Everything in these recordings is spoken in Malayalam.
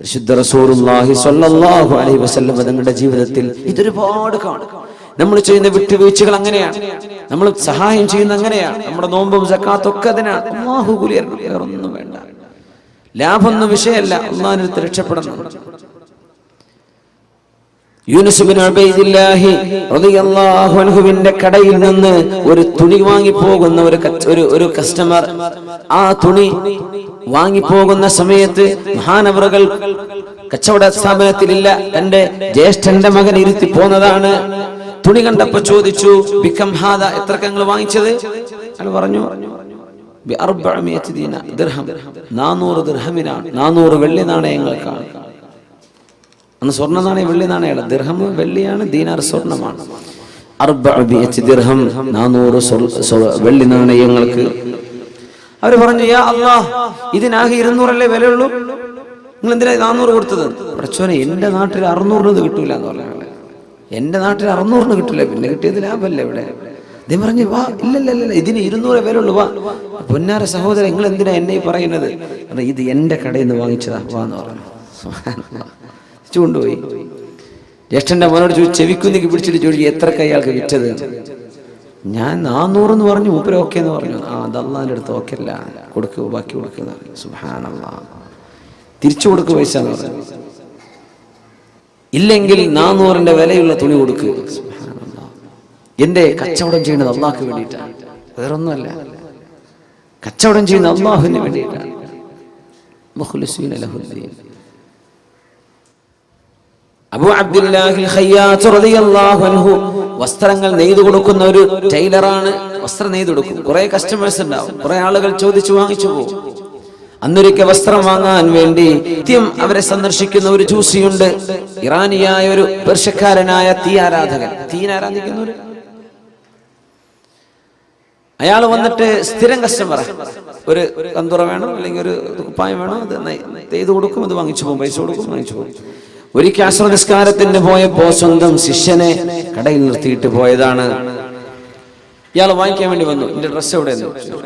പരിശുദ്ധ റസൂലുള്ളാഹി സ്വല്ലല്ലാഹു അലൈഹി വസല്ലം തങ്ങളുടെ ജീവിതത്തിൽ ഇതൊരുപാട് കാണും. നമ്മൾ ചെയ്യുന്ന വിട്ടുവീഴ്ചകൾ അങ്ങനെയാണ്. നമ്മൾ സഹായം ചെയ്യുന്ന അങ്ങനെയാണ്. നമ്മുടെ നോമ്പും സക്കാത്തും ഒക്കെ അതിനാണ്. അള്ളാഹു കുലിയരണം വേറൊന്നും വേണ്ട. ലാഭമൊന്നും വിഷയമല്ല. അള്ളാഹിനടുത്ത് രക്ഷപ്പെടണം. യൂനുസ് ബിൻ ഉബൈദില്ലാഹി റളിയല്ലാഹു അൻഹുവിന്റെ കടയിൽ നിന്ന് ഒരു തുണി വാങ്ങി പോകുന്ന ഒരു ഒരു കസ്റ്റമർ ആ തുണി വാങ്ങി പോകുന്ന സമയത്ത് മഹാനവറുകൾ കച്ചവട സ്ഥാപനത്തിലില്ല. തന്റെ ജ്യേഷ്ഠന്റെ മകൻ ഇരുത്തി പോന്നതാണ്. തുണി കണ്ടപ്പോ ചോദിച്ചു ബിക്കം ഹാദ കങ്ങൾ വാങ്ങിച്ചത്? അയാൾ പറഞ്ഞു നാനൂറ് ദിർഹമിനാണ് നാനൂറ് വെള്ളി നാണയങ്ങൾക്കാണ് അന്ന് സ്വർണ നാണയം വെള്ളി നാണയല്ല ദിർഹം വെള്ളിയാണ് ദീനാർ സ്വർണമാണ് ബിഅത്തി ദിർഹം നാനൂറ് വെള്ളി നാണയങ്ങൾക്ക് അവർ പറഞ്ഞു യാ അള്ളാഹ് ഇതിനാകെ ഇരുന്നൂറല്ലേ വിലയുള്ളൂ? നിങ്ങൾ എന്തിനാ നാനൂറ് കൊടുത്തത്? പ്രച്ചോനെ എന്റെ നാട്ടിൽ അറുന്നൂറിന് ഇത് കിട്ടൂല എന്ന് പറഞ്ഞു എന്റെ നാട്ടിൽ അറുന്നൂറിന് കിട്ടില്ല പിന്നെ കിട്ടിയത് ലാഭല്ലേ ഇവിടെ? അദ്ദേഹം പറഞ്ഞു വാ ഇല്ലല്ല ഇതിന് ഇരുന്നൂറ് വിലയുള്ളൂ വാ. പൊന്നാര സഹോദരൻ നിങ്ങൾ എന്തിനാ എന്നെ പറയുന്നത്? അത് ഇത് എന്റെ കടയിൽ നിന്ന് വാങ്ങിച്ചതാ വാ എന്ന് പറഞ്ഞു. ചൂണ്ടുപോയി ജ്യേഷ്ഠന്റെ മോനോട് ചോദിച്ചു ചെവിക്കുന്നിക്ക് പിടിച്ചിട്ട് ചോദിച്ചു എത്ര കൈ അയാൾക്ക് വിറ്റത്? ഞാൻ നാനൂറ് എന്ന് പറഞ്ഞു മൂപ്പര് ഓക്കെ എന്ന് പറഞ്ഞു. ആ അതല്ലാന്റെ അടുത്ത് ഓക്കെ അല്ല. കൊടുക്കുക ബാക്കി കൊടുക്കുന്ന സുഹാനല്ല തിരിച്ചു കൊടുക്കുക പൈസ ഇല്ലെങ്കിൽ നാന്നൂറിന്റെ വിലയുള്ള തുണി കൊടുക്കുക. എന്റെ കച്ചവടം ചെയ്യുന്നത് അള്ളാഹ്ക്ക് വേണ്ടിയിട്ടാണ് വേറൊന്നുമല്ല. കച്ചവടം ചെയ്യുന്ന അള്ളാഹുവിന് വേണ്ടിയിട്ടാണ് അബു അബ്ദുല്ലാഹിൽ ഖയ്യാത്ത് റളിയല്ലാഹു അൻഹു വസ്ത്രങ്ങൾ നെയ്തു കൊടുക്കുന്ന ഒരു ടൈലറാണ് വസ്ത്രം നെയ്തു കൊടുക്കും. കുറെ കസ്റ്റമേഴ്സ് ഉണ്ടാവും. കുറെ ആളുകൾ ചോദിച്ചു വാങ്ങിച്ചു പോകും. അന്നൊരിക്കൽ വസ്ത്രം വാങ്ങാൻ വേണ്ടി നിത്യം അവരെ സന്ദർശിക്കുന്ന ഒരു ജൂസിയുണ്ട്. ഇറാനിയായ ഒരു പെർഷക്കാരനായ തീ ആരാധകൻ. തീൻ ആരാധിക്കുന്ന അയാൾ വന്നിട്ട് സ്ഥിരം കസ്റ്റമർ ഒരു കന്തുറ വേണം? അല്ലെങ്കിൽ ഒരു കുപ്പായം വേണം? അത് നെയ്തു കൊടുക്കും അത് വാങ്ങിച്ചു പോകും പൈസ കൊടുക്കും വാങ്ങിച്ചു പോകും. ഒരിക്കൽ അശ്ര നിസ്കാരത്തിന് പോയപ്പോ സ്വന്തം ശിഷ്യനെ കടയിൽ നിർത്തിയിട്ട് പോയതാണ്. ഇയാൾ വാങ്ങിക്കാൻ വേണ്ടി വന്നു. എന്റെ ഡ്രസ്സ് എവിടെ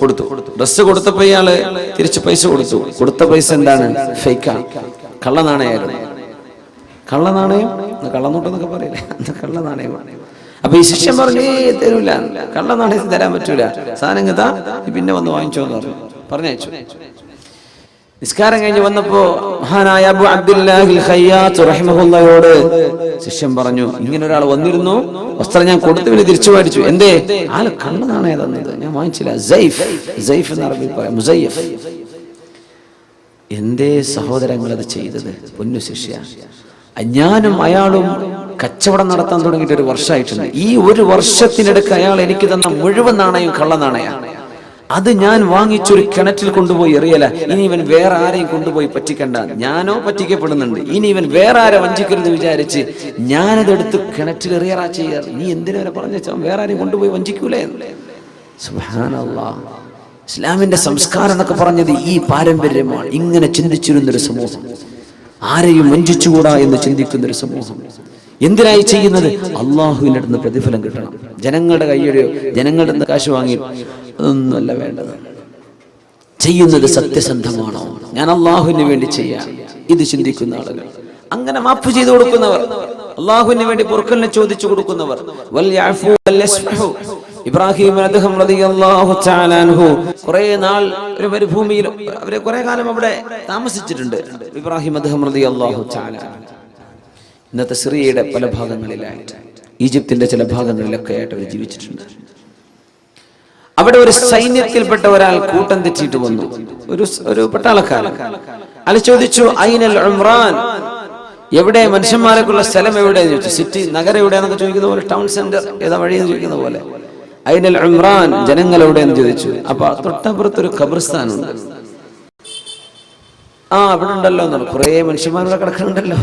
കൊടുത്തു. ഡ്രസ്സ് കൊടുത്തപ്പോ ഇയാൾ തിരിച്ച് പൈസ കൊടുത്തു. കൊടുത്ത പൈസ എന്താണ്? ഫേക്കാണ് കള്ളനാണയായിരുന്നു കള്ളനാണയം? കള്ളനോട്ടെന്നൊക്കെ പറയില്ലേ? കള്ളനാണയമാണ് അപ്പൊ ഈ ശിഷ്യൻ പറഞ്ഞു ഏ തരൂല. കള്ളനാണയത്തിന് തരാൻ പറ്റൂല. സാധനം നീ പിന്നെ വന്ന് വാങ്ങിച്ചോന്ന് പറഞ്ഞു. പറഞ്ഞയച്ചു. നിസ്കാരം കഴിഞ്ഞ് വന്നപ്പോ മഹാനായ അബു അബ്ദുല്ലാഹിൽ ഖയ്യാത്ത് റഹിമഹുല്ലയോട് ശിഷ്യൻ പറഞ്ഞു ഇങ്ങനെ ഒരാൾ വന്നിരുന്നു. വസ്ത്രം ഞാൻ കൊടുത്തു പിന്നെ തിരിച്ചു മേടിച്ചു. എന്തേ? ആൾ കള്ളനാണയ തന്നത് ഞാൻ വാങ്ങിച്ചില്ല. സൈഫ്. സൈഫ് എന്ന് അറബിൽ പറയാം. മുസയ്യഫ്. എന്തേ സഹോദരങ്ങൾ അത് ചെയ്തത്? പൊന്നു ശിഷ്യ. ഞാനും അയാളും കച്ചവടം നടത്താൻ തുടങ്ങിയിട്ട് ഒരു വർഷമായിട്ടുണ്ട്. ഈ ഒരു വർഷത്തിനിടക്ക് അയാൾ എനിക്ക് തന്ന മുഴുവൻ നാണയം കള്ളനാണയാണ് അത് ഞാൻ വാങ്ങിച്ചൊരു കിണറ്റിൽ കൊണ്ടുപോയി എറിയല. ഇനി ഇവൻ വേറെ ആരെയും കൊണ്ടുപോയി പറ്റിക്കണ്ട. ഞാനോ പറ്റിക്കപ്പെടുന്നുണ്ട്. ഇനി ഇവൻ വേറെ ആരെ വഞ്ചിക്കരുത് വിചാരിച്ച് ഞാനതെടുത്ത് കിണറ്റിൽ എറിയറാ ചെയ്യാറ് നീ എന്തിനു പറഞ്ഞു വേറെ ആരെയും കൊണ്ടുപോയി വഞ്ചിക്കൂലേ? ഇസ്ലാമിന്റെ സംസ്കാരം എന്നൊക്കെ പറഞ്ഞത് ഈ പാരമ്പര്യമാണ്. ഇങ്ങനെ ചിന്തിച്ചിരുന്നൊരു സമൂഹം. ആരെയും വഞ്ചിച്ചുകൂടാ എന്ന് ചിന്തിക്കുന്നൊരു സമൂഹം. എന്തിനായി ചെയ്യുന്നത്? അള്ളാഹുവിന്റെ അടുത്ത് പ്രതിഫലം കിട്ടണം. ജനങ്ങളുടെ കയ്യൊഴിയോ ജനങ്ങളുടെ കാശ് വാങ്ങി അതൊന്നുമല്ല വേണ്ടത്. ചെയ്യുന്നത് സത്യസന്ധമാണോ? ഞാൻ അള്ളാഹുവിന് വേണ്ടി ചെയ്യാം. ഇത് ചിന്തിക്കുന്ന ആളുകൾ. അങ്ങനെ മാപ്പ് ചെയ്തു കൊടുക്കുന്നവർ. അള്ളാഹുവിന് വേണ്ടി പൊറുക്കലിനെ ചോദിച്ചു കൊടുക്കുന്നവർ. ഇബ്രാഹിം അദ്ദേഹം കുറേ നാൾ ഒരു മരുഭൂമിയിൽ അവരെ കുറെ കാലം അവിടെ താമസിച്ചിട്ടുണ്ട്. ഇബ്രാഹിം അദ്ദേഹം അള്ളാഹു. ഇന്നത്തെ സിറിയയുടെ പല ഭാഗങ്ങളിലായിട്ട് ഈജിപ്തിന്റെ ചില ഭാഗങ്ങളിലൊക്കെ ആയിട്ട് അവർ ജീവിച്ചിട്ടുണ്ട്. അവിടെ ഒരു സൈന്യത്തിൽപ്പെട്ട ഒരാൾ കൂട്ടം തെറ്റിയിട്ട് വന്നു. ഒരു ഒരു പട്ടാളക്കാരൻ. അയാൾ ചോദിച്ചു ഐനൽ ഉംറാൻ? എവിടെ? മനുഷ്യന്മാരൊക്കെയുള്ള സ്ഥലം എവിടെ ചോദിച്ചു. സിറ്റി നഗരം എവിടെയാണെന്ന് ചോദിക്കുന്ന പോലെ ടൗൺ സെന്റർ ഏതാ വഴിയെന്ന് ചോദിക്കുന്ന പോലെ. ഐനൽ ഉംറാൻ ജനങ്ങൾ എവിടെയെന്ന്? ചോദിച്ചു. അപ്പൊ തൊട്ടപ്പുറത്ത് ഒരു ഖബർസ്ഥാനുണ്ട്. ആ അവിടെ ഉണ്ടല്ലോ കുറെ മനുഷ്യന്മാരുടെ കിടക്കുന്നുണ്ടല്ലോ.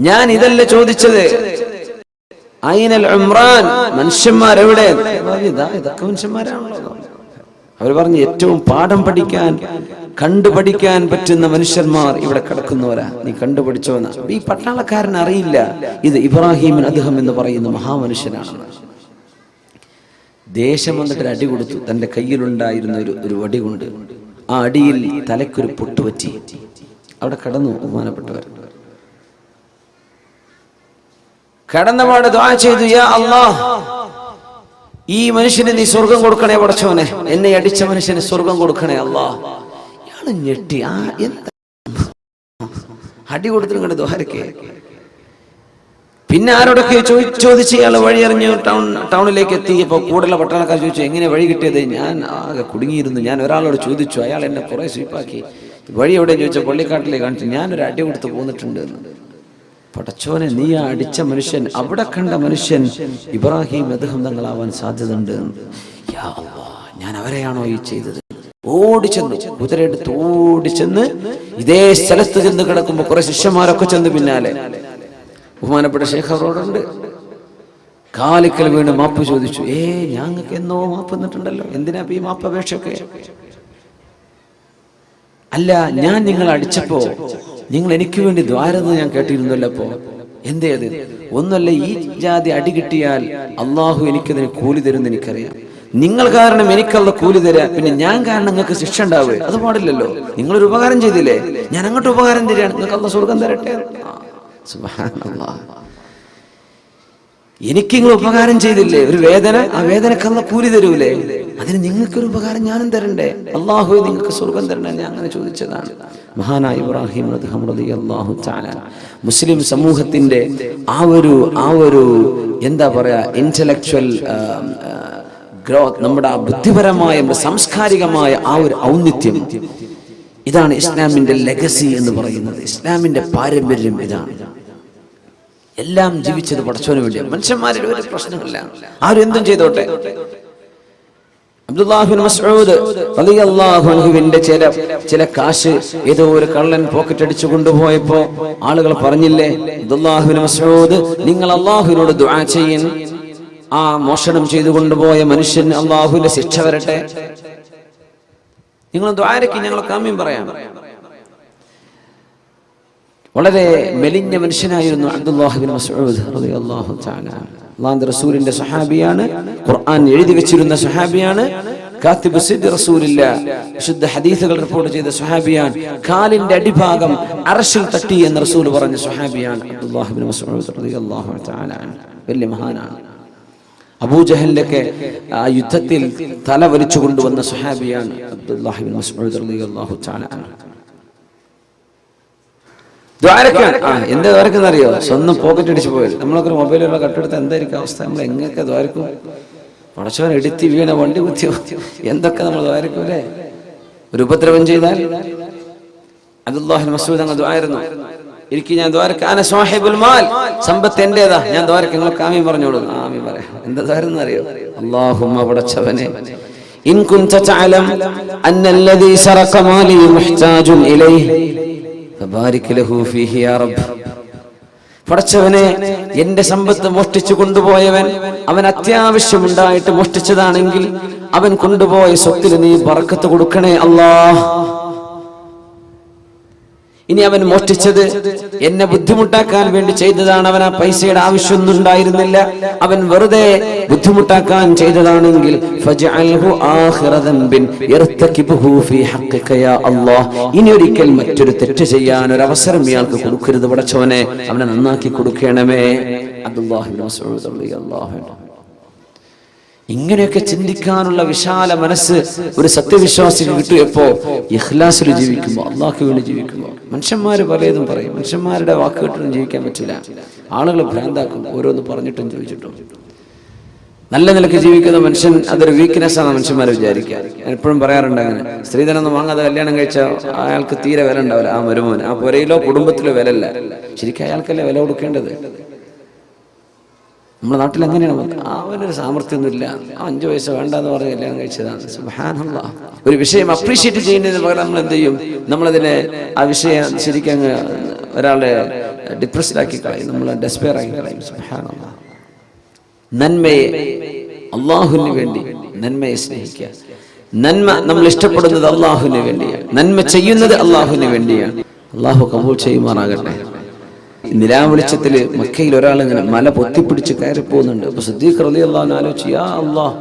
ഞാൻ ഇതല്ല ചോദിച്ചത്. ഐനൽ ഉംറാൻ മനുഷ്യന്മാരെവിടെ? ഇതാ ഇതൊക്കെ മനുഷ്യന്മാരാണല്ലോ. അവർ പറഞ്ഞു ഏറ്റവും പാഠം പഠിക്കാൻ കണ്ടുപഠിക്കാൻ പറ്റുന്ന മനുഷ്യന്മാർ ഇവിടെ കിടക്കുന്നവരാ. നീ കണ്ടുപഠിച്ചോന്ന ഈ പട്ടാളക്കാരൻ അറിയില്ല. ഇത് ഇബ്രാഹിമിൻ അദ്ദേഹം എന്ന് പറയുന്ന മഹാമനുഷ്യനാണ്. ദേശം വന്നിട്ട് അടി കൊടുത്തു. തന്റെ കയ്യിലുണ്ടായിരുന്ന ഒരു ഒരു വടി കൊണ്ട്. ആ അടിയിൽ തലയ്ക്കൊരു പൊട്ടുപറ്റി അവിടെ കടന്നു ബഹുമാനപ്പെട്ടവർ. കടന്നപാട് ദ്വാ ചെയ്തു അല്ലാ ഈ മനുഷ്യന് നീ സ്വർഗം കൊടുക്കണേ പടച്ചവനെ. എന്നെ അടിച്ച മനുഷ്യന് സ്വർഗം കൊടുക്കണേ അള്ളാ ഇയാൾ ഞെട്ടി. ആ എന്താ? അടി കൊടുത്തിട്ട് കണ്ട് പിന്നെ ആരോടൊക്കെ ചോദി- ചോദിച്ച് ഇയാൾ വഴിയറിഞ്ഞ് ടൗൺ ടൗണിലേക്ക് എത്തിയപ്പോൾ കൂടുതലുള്ള പട്ടാളക്കാർ ചോദിച്ചു എങ്ങനെ വഴി കിട്ടിയത്? ഞാൻ ആകെ കുടുങ്ങിയിരുന്നു. ഞാൻ ഒരാളോട് ചോദിച്ചു അയാൾ എന്നെ കുറെ സ്വീപ്പാക്കി. വഴി എവിടെ ചോദിച്ച പള്ളിക്കാട്ടിലേക്ക് കാണിച്ചു. ഞാനൊരു അടി കൊടുത്ത് പോന്നിട്ടുണ്ട് പടച്ചോനെ നീ അടിച്ച മനുഷ്യൻ അവിടെ കണ്ട മനുഷ്യൻ ഇബ്രാഹിം അദ്ദേഹം തങ്ങളാവാൻ സാധ്യതയുണ്ട്. ഞാൻ അവരെയാണോ ഈ ചെയ്തത്? ഓടിച്ചെന്ന് കുതിരയെടുത്ത് ഓടിച്ചെന്ന് ഇതേ സ്ഥലത്ത് ചെന്ന് കിടക്കുമ്പോ കുറെ ശിഷ്യന്മാരൊക്കെ ചെന്ന് പിന്നാലെ. ബഹുമാനപ്പെട്ട ശേഖർ അവരോടുണ്ട്. കാലിക്കൽ വീണ് മാപ്പ് ചോദിച്ചു ഏ ഞങ്ങൾക്ക് എന്നോ മാപ്പ് നിന്നിട്ടുണ്ടല്ലോ എന്തിനാ ഈ മാപ്പ് അപേക്ഷയൊക്കെ അല്ല ഞാൻ നിങ്ങൾ അടിച്ചപ്പോ നിങ്ങൾ എനിക്ക് വേണ്ടി ദ്വാരത് ഞാൻ കേട്ടിരുന്നല്ലോ അപ്പോ എന്തേ അത്? ഒന്നല്ല ഈ ജാതി അടി കിട്ടിയാൽ അള്ളാഹു എനിക്കതിന് കൂലി തരുമെന്ന് എനിക്കറിയാം. നിങ്ങൾ കാരണം എനിക്കുള്ള കൂലി തരാ പിന്നെ ഞാൻ കാരണം നിങ്ങൾക്ക് ശിക്ഷ ഉണ്ടാവുക അത് പാടില്ലല്ലോ. നിങ്ങളൊരു ഉപകാരം ചെയ്തില്ലേ? ഞാൻ അങ്ങോട്ട് ഉപകാരം തരികയാണ്. നിങ്ങൾക്ക് അള്ള സ്വർഗം തരട്ടെ. എനിക്ക് നിങ്ങൾ ഉപകാരം ചെയ്തില്ലേ? ഒരു വേദന? ആ വേദനക്കുള്ള കൂലി തരൂലേ? അതിന് നിങ്ങൾക്കൊരു ഉപകാരം ഞാനും തരണ്ടേ? അള്ളാഹു നിങ്ങൾക്ക് സ്വർഗം തരണ്ടേ ഞാൻ അങ്ങനെ ചോദിച്ചതാണ്. മഹാനായ ഇബ്രാഹിം അള്ളാഹു മുസ്ലിം സമൂഹത്തിന്റെ ആ ഒരു ആ ഒരു എന്താ പറയാ ഇന്റലക്ച്വൽ ഗ്രോത്ത് നമ്മുടെ ബുദ്ധിപരമായ സാംസ്കാരികമായ ആ ഒരു ഔന്നിത്യം. ഇതാണ് ഇസ്ലാമിന്റെ ലെഗസി എന്ന് പറയുന്നത്. ഇസ്ലാമിന്റെ പാരമ്പര്യം ഇതാണ്. എല്ലാം ജീവിച്ചത് പഠിച്ചവന് വേണ്ടിയാണ്. മനുഷ്യന്മാരുടെ ഒരു പ്രശ്നമില്ല. ആരും എന്തും ചെയ്തോട്ടെ. അബ്ദുല്ലാഹിബിൻ മസ്ഊദ് റളിയല്ലാഹു അൻഹുവിന്റെ ചില ചില കാശ് ഏതോ ഒരു കള്ളൻ പോക്കറ്റ് അടിച്ചു കൊണ്ടുപോയപ്പോ ആളുകൾ പറഞ്ഞില്ലേ അബ്ദുല്ലാഹിബിൻ മസ്ഊദ് നിങ്ങൾ അള്ളാഹുവിനോട് ദുആ ചെയ്യൻ ആ മോഷണം ചെയ്തു കൊണ്ടുപോയ മനുഷ്യൻ അള്ളാഹുവിന്റെ ശിക്ഷ വരട്ടെ. നിങ്ങൾ ദ്വാരക്ക് ഞങ്ങൾ കാമ്യം പറയാം. വളരെ മെലിഞ്ഞ മനുഷ്യനായിരുന്നു അബ്ദുല്ലാഹുബിൻ മസ്ഊദ് റളിയല്ലാഹു തആല. അള്ളാഹുവിന്റെ റസൂലിന്റെ സഹാബിയാണ് ഖുർആൻ എഴുതി വെച്ചിരുന്ന സഹാബിയാണ് കാത്തിബ് സിദ് റസൂലില്ല. വിശുദ്ധ ഹദീസുകൾ റിപ്പോർട്ട് ചെയ്ത സഹാബിയാണ് കാലിന്റെ അടിഭാഗം അറശിൽ തട്ടി എന്ന് റസൂൽ പറഞ്ഞ സഹാബിയാണ് അബ്ദുല്ലാഹിബ്നു മസ്ഊദ് റളിയല്ലാഹു തആല വലിയ മഹാനാണ്. അബൂജഹലിലൊക്കെ ആ യുദ്ധത്തിൽ തല വലിച്ചു കൊണ്ടുവന്ന സഹാബിയാണ് അബ്ദുല്ലാഹിബിൻ മസ്ഊദ് റളിയല്ലാഹു തആല ദ്വാരക്കാണ് ആ എന്റെ ദ്വാരക്കെന്ന് അറിയോ സ്വന്തം പോക്കറ്റ് അടിച്ചു പോയത്. നമ്മളൊക്കെ ഒരു മൊബൈലുള്ള കട്ടെടുത്ത എന്തായിരിക്കും അവസ്ഥ? നമ്മൾ എങ്ങനെയൊക്കെ ദ്വാരക്കും? പടച്ചവൻ എടുത്തി വീണ വണ്ടി കുത്തിയോ? എന്തൊക്കെ നമ്മൾ ദ്വാരക്കും അല്ലേ? ഒരു ഉപദ്രവം ചെയ്താൽ അബ്ദുല്ലാഹിൻ മസൂദ് അങ്ങ് ദ്വാരുന്നു. എനിക്ക് ഞാൻ ദ്വാരക്കാന സ്വാഹിബുൽ മാൽ. സമ്പത്ത് എന്റേതാ. ഞാൻ ദ്വാരക്ക നിങ്ങൾക്ക് ആമി പറഞ്ഞോളൂ. ആമി പറയാം. എന്താ ദ്വാരെന്ന് അറിയോ അള്ളാഹുമ്മ പടച്ചവനെ. ഇൻ കുൻത തഅലം അന്ന അല്ലദീ സറഖ മാലി മുഹ്താജുൻ ഇലൈഹി. പടച്ചവനെ എന്റെ സമ്പത്ത് മോഷ്ടിച്ചു കൊണ്ടുപോയവൻ അവൻ അത്യാവശ്യമുണ്ടായിട്ട് മോഷ്ടിച്ചതാണെങ്കിൽ അവൻ കൊണ്ടുപോയ സ്വത്തിന് നീ പറക്കത്ത് കൊടുക്കണേ അല്ലാ ഇനി അവൻ മോഷ്ടിച്ചത് എന്നെ ബുദ്ധിമുട്ടാക്കാൻ വേണ്ടി ചെയ്തതാണ്. അവൻ ആ പൈസയുടെ ആവശ്യമൊന്നും ഉണ്ടായിരുന്നില്ല. അവൻ വെറുതെ ബുദ്ധിമുട്ടാക്കാൻ ചെയ്തതാണെങ്കിൽ ഇനി ഒരിക്കൽ മറ്റൊരു തെറ്റ് ചെയ്യാൻ ഒരു അവസരം ഇയാൾക്ക് കൊടുക്കരുത് പടച്ചവനെ. അവനെ നന്നാക്കി കൊടുക്കണമേ. അബ്ദുല്ലാഹി മസ്ഊദ് റളിയല്ലാഹു അൻഹു. ഇങ്ങനെയൊക്കെ ചിന്തിക്കാനുള്ള വിശാല മനസ്സ് ഒരു സത്യവിശ്വാസിക്ക് കിട്ടിയപ്പോ ഇഖ്ലാസിൽ ജീവിക്കുമ്പോ അള്ളാഹ്ക്ക് വേണ്ടി ജീവിക്കുമ്പോ മനുഷ്യന്മാര് പലതും പറയും. മനുഷ്യന്മാരുടെ വാക്ക് കേട്ടൊന്നും ജീവിക്കാൻ പറ്റില്ല. ആളുകൾ ഭ്രാന്താക്കും. ഓരോന്ന് പറഞ്ഞിട്ടും ചോദിച്ചിട്ടും. നല്ല നിലയ്ക്ക് ജീവിക്കുന്ന മനുഷ്യൻ അതൊരു വീക്ക്നെസ് ആണ് മനുഷ്യന്മാർ വിചാരിക്കുക. എപ്പോഴും പറയാറുണ്ട് അങ്ങനെ. സ്ത്രീധനൊന്നും വാങ്ങാതെ കല്യാണം കഴിച്ച അയാൾക്ക് തീരെ വില ഉണ്ടാവില്ല. ആ മരുമോന്. ആ പുരയിലോ കുടുംബത്തിലോ വിലല്ല ശരിക്കും അയാൾക്കല്ലേ വില കൊടുക്കേണ്ടത്? നമ്മുടെ നാട്ടിൽ അങ്ങനെയാണ് അവനൊരു സാമർഥ്യമൊന്നുമില്ല. അഞ്ചു വയസ്സ് വേണ്ടെന്ന് പറഞ്ഞ് കല്യാണം കഴിച്ചതാണ്. ഒരു വിഷയം അപ്രീഷിയേറ്റ് ചെയ്യുന്നതിന് പകരം നമ്മൾ എന്ത് ചെയ്യും? നമ്മളതിനെ ആ വിഷയം ശരിക്കും അങ്ങ് ഒരാളെ ഡിപ്രസ്ഡാക്കി കളയും. നമ്മൾ ഡെസ്പെയർ ആക്കി കളയും. നന്മയെ അള്ളാഹുവിന് വേണ്ടി നന്മയെ സ്നേഹിക്കുക. നന്മ നമ്മൾ ഇഷ്ടപ്പെടുന്നത് അള്ളാഹുവിന് വേണ്ടിയാണ്. നന്മ ചെയ്യുന്നത് അള്ളാഹുവിന് വേണ്ടിയാണ്. അള്ളാഹു കബൂൾ ചെയ്യുമാറാകട്ടെ. നിലാവെളിച്ചത്തിൽ മക്കയിൽ ഒരാൾ ഇങ്ങനെ മല പൊത്തിപ്പിടിച്ച് കയറി പോകുന്നുണ്ട്. അപ്പൊ സിദ്ദീഖ് റലി അള്ളാഹു ആലോചിച്ചു യാ അള്ളാഹ്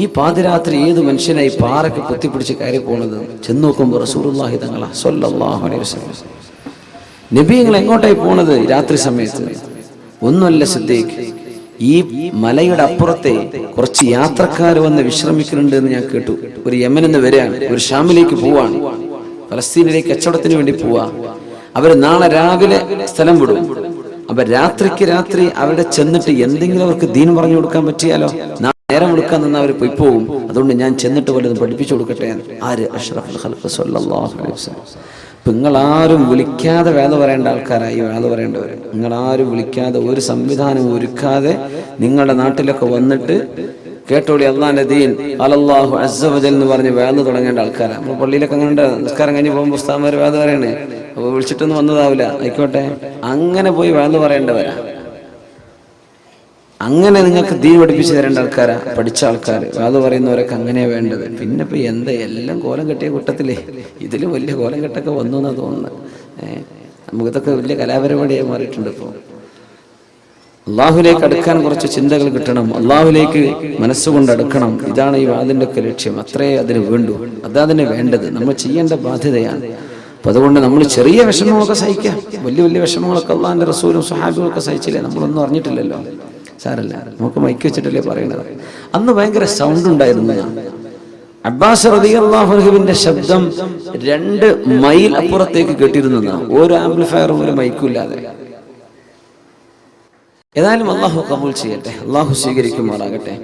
ഈ പാതിരാത്രി ഏത് മനുഷ്യനായി പാറയ്ക്ക് പൊത്തിപ്പിടിച്ച് കയറി പോണത്? ചെന്ന് നോക്കുമ്പോൾ സ്വല്ലല്ലാഹു അലൈഹി വസല്ലം. നബിങ്ങൾ എങ്ങോട്ടായി പോണത് രാത്രി സമയത്ത്? ഒന്നുമല്ല സിദ്ദീഖ് ഈ മലയുടെ അപ്പുറത്തെ കുറച്ച് യാത്രക്കാർ വന്ന് വിശ്രമിക്കുന്നുണ്ട് എന്ന് ഞാൻ കേട്ടു. ഒരു യമനെന്ന് വരെയാണ് ഒരു ഷാമിലേക്ക് പോവാണ്. ഫലസ്തീനിലേക്ക് കച്ചവടത്തിന് വേണ്ടി പോവാ. അവർ നാളെ രാവിലെ സ്ഥലം വിടും. അപ്പൊ രാത്രിക്ക് രാത്രി അവിടെ ചെന്നിട്ട് എന്തെങ്കിലും അവർക്ക് ദീൻ പറഞ്ഞു കൊടുക്കാൻ പറ്റിയാലോ? നേരം എടുക്കാൻ നിന്ന് അവർ പോയി പോകും അതുകൊണ്ട് ഞാൻ ചെന്നിട്ട് വല്ലതും പഠിപ്പിച്ചു കൊടുക്കട്ടെ ആര്? സ്വല്ലല്ലാഹു അലൈഹി വസല്ലം. നിങ്ങളാരും വിളിക്കാതെ വേദ പറയേണ്ട ആൾക്കാരായി വേദ പറയേണ്ടവർ നിങ്ങളാരും വിളിക്കാതെ ഒരു സംവിധാനം ഒരുക്കാതെ നിങ്ങളുടെ നാട്ടിലൊക്കെ വന്നിട്ട് കേട്ടോളി അള്ളാന്റെ ദീൻ അലല്ലാഹു അസ്സവജൽ എന്ന് പറഞ്ഞ് വേദ തുടങ്ങേണ്ട ആൾക്കാരാണ് നമ്മൾ പള്ളിയിലൊക്കെ അങ്ങനെ. നിസ്കാരം കഴിഞ്ഞ് പോകുമ്പോൾ പുസ്തകന്മാർ വേദ പറയണേ. അപ്പോൾ വിളിച്ചിട്ടൊന്നും വന്നതാവില്ല. ആയിക്കോട്ടെ. അങ്ങനെ പോയി വേദ പറയേണ്ടവരാ. അങ്ങനെ നിങ്ങൾക്ക് ദീൻ പഠിപ്പിച്ചു തരേണ്ട ആൾക്കാരാ പഠിച്ച ആൾക്കാർ അത് പറയുന്നവരൊക്കെ അങ്ങനെയാ വേണ്ടത്. പിന്നെ ഇപ്പൊ എന്താ എല്ലാം കോലം കെട്ടിയ കൂട്ടത്തിലേ. ഇതിലും വലിയ കോലം കെട്ടൊക്കെ വന്നു എന്നാ തോന്നുന്നത് നമുക്കിതൊക്കെ വലിയ കലാപരിപാടിയായി മാറിയിട്ടുണ്ട് ഇപ്പോൾ അള്ളാഹുലേക്ക് അടുക്കാൻ കുറച്ച് ചിന്തകൾ കിട്ടണം. അള്ളാഹുലേക്ക് മനസ്സുകൊണ്ട് അടുക്കണം. ഇതാണ് ഈ വാതിന്റെ ഒക്കെ ലക്ഷ്യം. അത്രേ അതിന് വേണ്ടു. അതതിന് വേണ്ടത്. നമ്മൾ ചെയ്യേണ്ട ബാധ്യതയാണ്. അപ്പൊ അതുകൊണ്ട് നമ്മൾ ചെറിയ വിഷമങ്ങളൊക്കെ സഹിക്കാം. വലിയ വലിയ വിഷമങ്ങളൊക്കെ അള്ളാഹിന്റെ റസൂലും സ്വഹാബികളൊക്കെ സഹിച്ചില്ലേ? നമ്മളൊന്നും അറിഞ്ഞിട്ടില്ലല്ലോ. സാറല്ല നമുക്ക് മൈക്ക് വെച്ചിട്ടല്ലേ പറയണത്? അന്ന് ഭയങ്കര സൗണ്ട് ഉണ്ടായിരുന്നു. ഞാൻ അബ്ബാസ് റതിയല്ലാഹുവിന്റെ ശബ്ദം രണ്ട് മൈൽ അപ്പുറത്തേക്ക് കേട്ടിരുന്നതാണ് ഒരു ആംപ്ലിഫയറും ഒരു മൈക്കും ഇല്ലാതെ. ഏതായാലും അള്ളാഹു കബൂൾ ചെയ്യട്ടെ. അള്ളാഹു സ്വീകരിക്കുമാറാകട്ടെ